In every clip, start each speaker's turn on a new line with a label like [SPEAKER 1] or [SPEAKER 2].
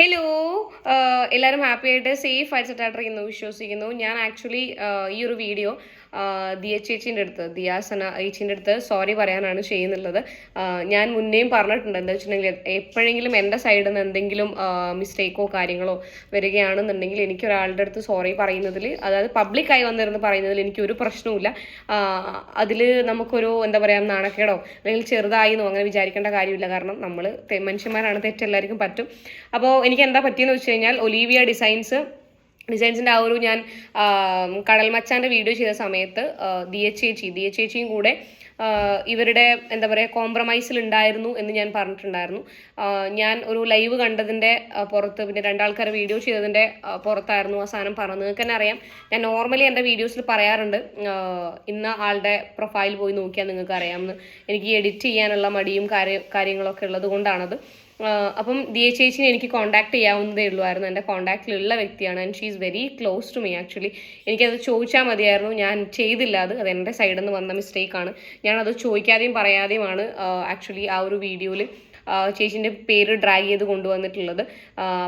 [SPEAKER 1] Hello എല്ലാവരും happy ആയിട്ട് safe ആയിട്ട് സെറ്റായിട്ടിരിക്കുന്നു വിശ്വസിക്കുന്നു. ഞാൻ ആക്ച്വലി ഈ ഒരു വീഡിയോ ദിയ ചേച്ചീന്റെ അടുത്ത് ദിയാസന ഏച്ചിന്റെ അടുത്ത് സോറി പറയാനാണ് ചെയ്യുന്നുള്ളത്. ഞാൻ മുന്നേയും പറഞ്ഞിട്ടുണ്ട്. എന്താ വെച്ചിട്ടുണ്ടെങ്കിൽ എപ്പോഴെങ്കിലും എന്റെ സൈഡിൽ നിന്ന് എന്തെങ്കിലും മിസ്റ്റേക്കോ കാര്യങ്ങളോ വരികയാണെന്നുണ്ടെങ്കിൽ എനിക്ക് ഒരാളുടെ അടുത്ത് സോറി പറയുന്നതിൽ അതായത് പബ്ലിക്കായി വന്നിരുന്ന് പറയുന്നതിൽ എനിക്കൊരു പ്രശ്നവുമില്ല. അതിൽ നമുക്കൊരു എന്താ പറയുക നാണക്കേടോ അല്ലെങ്കിൽ ചെറുതായിന്നോ അങ്ങനെ വിചാരിക്കേണ്ട കാര്യമില്ല. കാരണം നമ്മൾ മനുഷ്യന്മാരാണ് തെറ്റെല്ലാവർക്കും പറ്റും. അപ്പോൾ എനിക്ക് എന്താ പറ്റിയെന്ന് വെച്ച് കഴിഞ്ഞാൽ ഒലീവിയ ഡിസൈൻസ് ഡിസൈൻസിന്റെ ആ ഒരു ഞാൻ കടൽ മച്ചാന്റെ വീഡിയോ ചെയ്ത സമയത്ത് ദി എച്ച് ചേച്ചി എച്ച് ചേച്ചിയും കൂടെ ഇവരുടെ എന്താ പറയുക കോംപ്രമൈസിൽ ഉണ്ടായിരുന്നു എന്ന് ഞാൻ പറഞ്ഞിട്ടുണ്ടായിരുന്നു. ഞാൻ ഒരു ലൈവ് കണ്ടതിന്റെ പുറത്ത് പിന്നെ രണ്ടാൾക്കാരെ വീഡിയോ ചെയ്തതിന്റെ പുറത്തായിരുന്നു ആ സാധനം പറഞ്ഞത്. നിങ്ങൾക്ക് തന്നെ അറിയാം ഞാൻ നോർമലി എന്റെ വീഡിയോസിൽ പറയാറുണ്ട് ഇന്ന ആളുടെ പ്രൊഫൈൽ പോയി നോക്കിയാൽ നിങ്ങൾക്ക് അറിയാമെന്ന്. എനിക്ക് എഡിറ്റ് ചെയ്യാനുള്ള മടിയും കാര്യ കാര്യങ്ങളൊക്കെ ഉള്ളത് കൊണ്ടാണത്. അപ്പം ദിയ ചേച്ചിനെ എനിക്ക് കോൺടാക്ട് ചെയ്യാവുന്നതേ ഉള്ളുവായിരുന്നു എന്റെ കോൺടാക്റ്റിലുള്ള വ്യക്തിയാണ് and she is very close to me actually എനിക്കത് ചോദിച്ചാൽ മതിയായിരുന്നു. ഞാൻ ചെയ്തില്ല അത്. അത് എന്റെ സൈഡിൽ നിന്ന് വന്ന മിസ്റ്റേക്കാണ് ഞാനത് ചോദിക്കാതെയും പറയാതെയുമാണ് ആക്ച്വലി ആ ഒരു വീഡിയോയിൽ ചേച്ചീന്റെ പേര് ഡ്രാഗ് ചെയ്ത് കൊണ്ടുവന്നിട്ടുള്ളത്.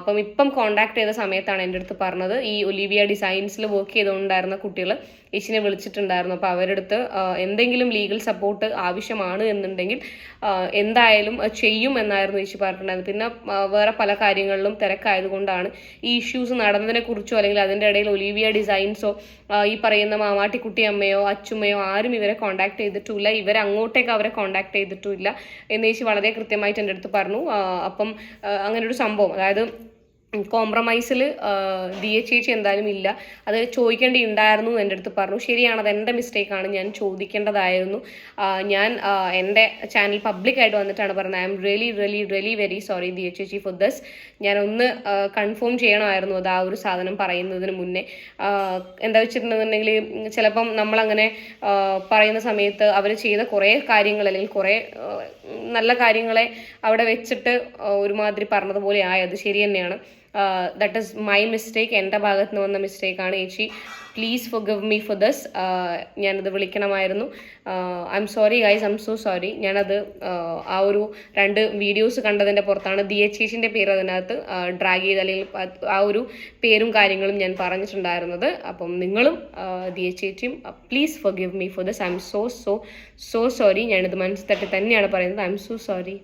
[SPEAKER 1] അപ്പം ഇപ്പം കോൺടാക്ട് ചെയ്ത സമയത്താണ് എന്റെ അടുത്ത് പറഞ്ഞത്. ഈ ഒലിവിയ ഡിസൈൻസിൽ വർക്ക് ചെയ്തുകൊണ്ടായിരുന്ന കുട്ടികൾ ചേച്ചിനെ വിളിച്ചിട്ടുണ്ടായിരുന്നു. അപ്പോൾ അവരെടുത്ത് എന്തെങ്കിലും ലീഗൽ സപ്പോർട്ട് ആവശ്യമാണ് എന്നുണ്ടെങ്കിൽ എന്തായാലും ചെയ്യും എന്നായിരുന്നു യേശു പറഞ്ഞിട്ടുണ്ടായിരുന്നത്. പിന്നെ വേറെ പല കാര്യങ്ങളിലും തിരക്കായതുകൊണ്ടാണ് ഈ ഇഷ്യൂസ് നടന്നതിനെ കുറിച്ചോ അല്ലെങ്കിൽ അതിന്റെ ഇടയിൽ ഒലീവിയ ഡിസൈൻസോ ഈ പറയുന്ന മാമാട്ടിക്കുട്ടി അമ്മയോ അച്ചുമ്മയോ ആരും ഇവരെ കോൺടാക്ട് ചെയ്തിട്ടില്ല. ഇവർ അങ്ങോട്ടേക്ക് അവരെ കോൺടാക്ട് ചെയ്തിട്ടുമില്ല എന്ന് ചേച്ചി വളരെ കൃത്യമായിട്ട് എന്റെ അടുത്ത് പറഞ്ഞു. അപ്പം അങ്ങനെ ഒരു സംഭവം. അതായത് കോംപ്രമൈസിൽ ദിയ ചേച്ചി എന്തായാലും ഇല്ല. അത് ചോദിക്കേണ്ടി ഉണ്ടായിരുന്നു എന്റെ അടുത്ത് പറഞ്ഞു. ശരിയാണ് അത് എന്റെ മിസ്റ്റേക്കാണ് ഞാൻ ചോദിക്കേണ്ടതായിരുന്നു. ഞാൻ എന്റെ ചാനൽ പബ്ലിക്കായിട്ട് വന്നിട്ടാണ് പറഞ്ഞത്. I'm really really really very sorry Diya ചേച്ചി ഫോർ ദസ് ഞാൻ ഒന്ന് കൺഫേം ചെയ്യണമായിരുന്നു അത് ആ ഒരു സാധനം പറയുന്നതിന് മുന്നേ. എന്താ വെച്ചിട്ടുണ്ടെന്നുണ്ടെങ്കിൽ ചിലപ്പം നമ്മളങ്ങനെ പറയുന്ന സമയത്ത് അവർ ചെയ്ത കുറേ കാര്യങ്ങൾ അല്ലെങ്കിൽ കുറേ നല്ല കാര്യങ്ങളെ അവിടെ വെച്ചിട്ട് ഒരുമാതിരി പറഞ്ഞതുപോലെ ആയത്. ശരി തന്നെയാണ്. ദറ്റ് ഇസ് മൈ മിസ്റ്റേക്ക് എന്റെ ഭാഗത്ത് നിന്ന് വന്ന മിസ്റ്റേക്കാണ് ചേച്ചി please forgive me for this ഞാനത് വിളിക്കണമായിരുന്നു. I'm sorry guys I'm so sorry ഞാനത് ആഹ്, ആ ഒരു രണ്ട് വീഡിയോസ് കണ്ടതിന്റെ പുറത്താണ് ദി എച്ച് ചേച്ചിന്റെ പേര് അതിനകത്ത് ഡ്രാഗ് ചെയ്ത് അല്ലെങ്കിൽ ആ ഒരു പേരും കാര്യങ്ങളും ഞാൻ പറഞ്ഞിട്ടുണ്ടായിരുന്നത്. അപ്പം നിങ്ങളും ദി എച്ച് ചേച്ചിയും please forgive me for this I'm so so so sorry ഞാനിത് മനസ്സിൽ തട്ടി തന്നെയാണ് പറയുന്നത്. I M so sorry